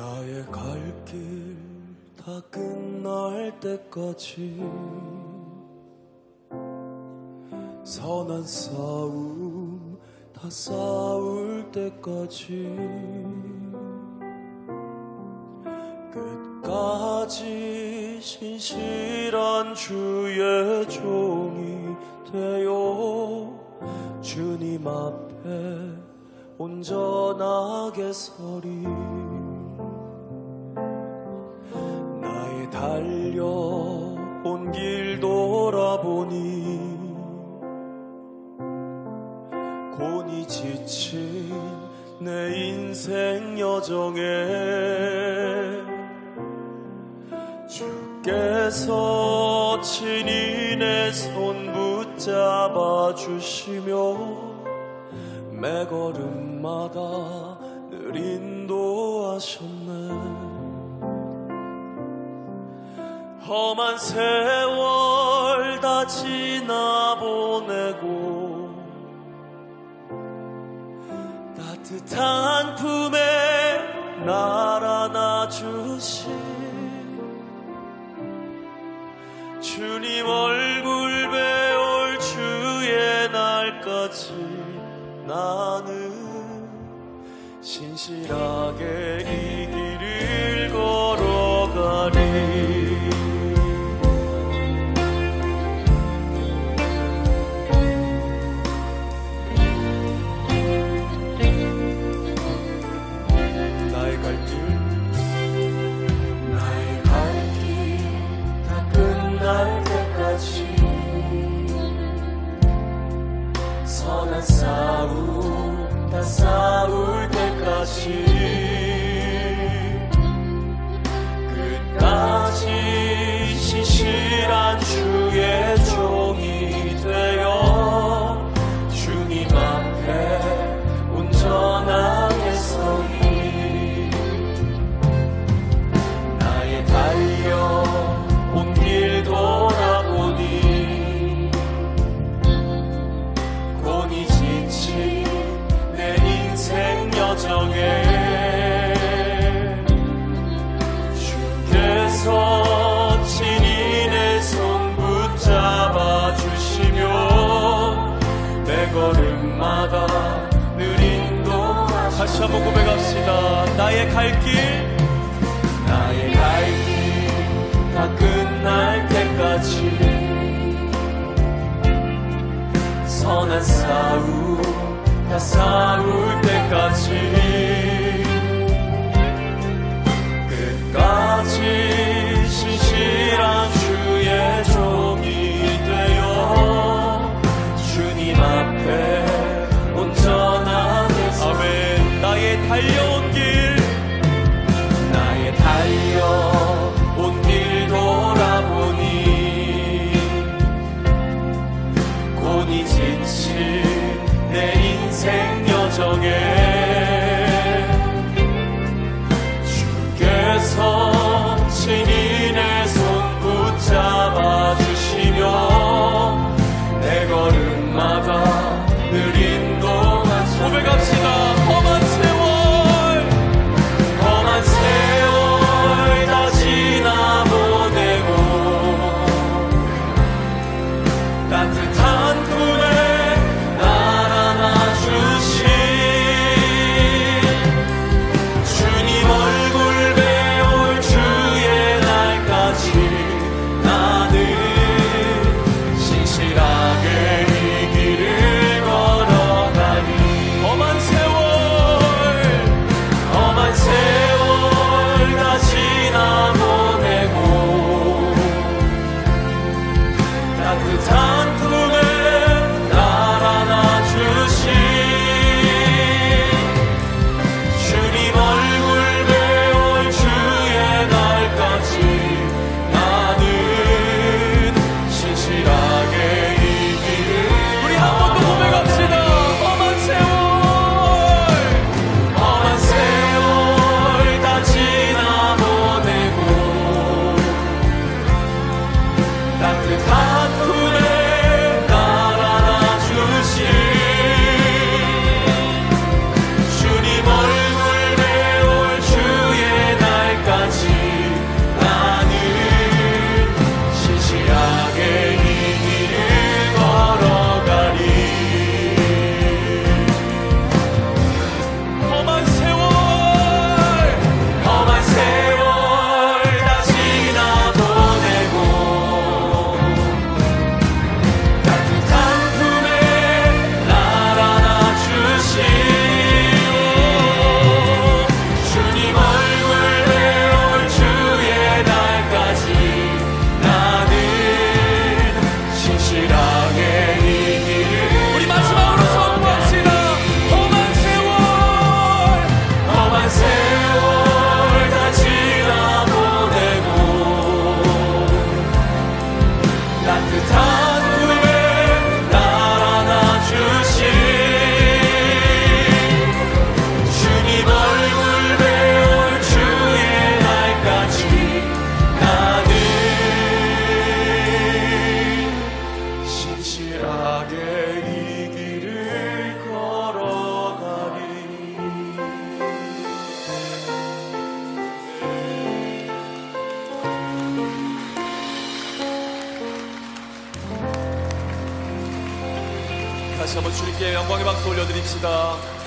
나의 갈 길 다 끝날 때까지 선한 싸움 다 싸울 때까지 끝까지 신실한 주의 종이 되어 주님 앞에 온전하게 서리 달려온 길 돌아보니 곤히 지친 내 인생 여정에 주께서 친히 내 손 붙잡아 주시며 매 걸음마다 늘 인도하셨네 험한 세월 다 지나보내고 따뜻한 품에 날 안아주신 주님 얼굴 배울 주의 날까지 나는 신실하게 이 길을 걸어가리 선한 싸움 다 싸울 때 한번 고백합시다. 나의 갈 길. 나의 갈 길 다 끝날 때까지. 선한 싸움 다 싸울 때까지. 끝까지 신실한 주의 종이 되어 주님 앞에 다시 한번 주님께 영광의 박수 올려드립시다.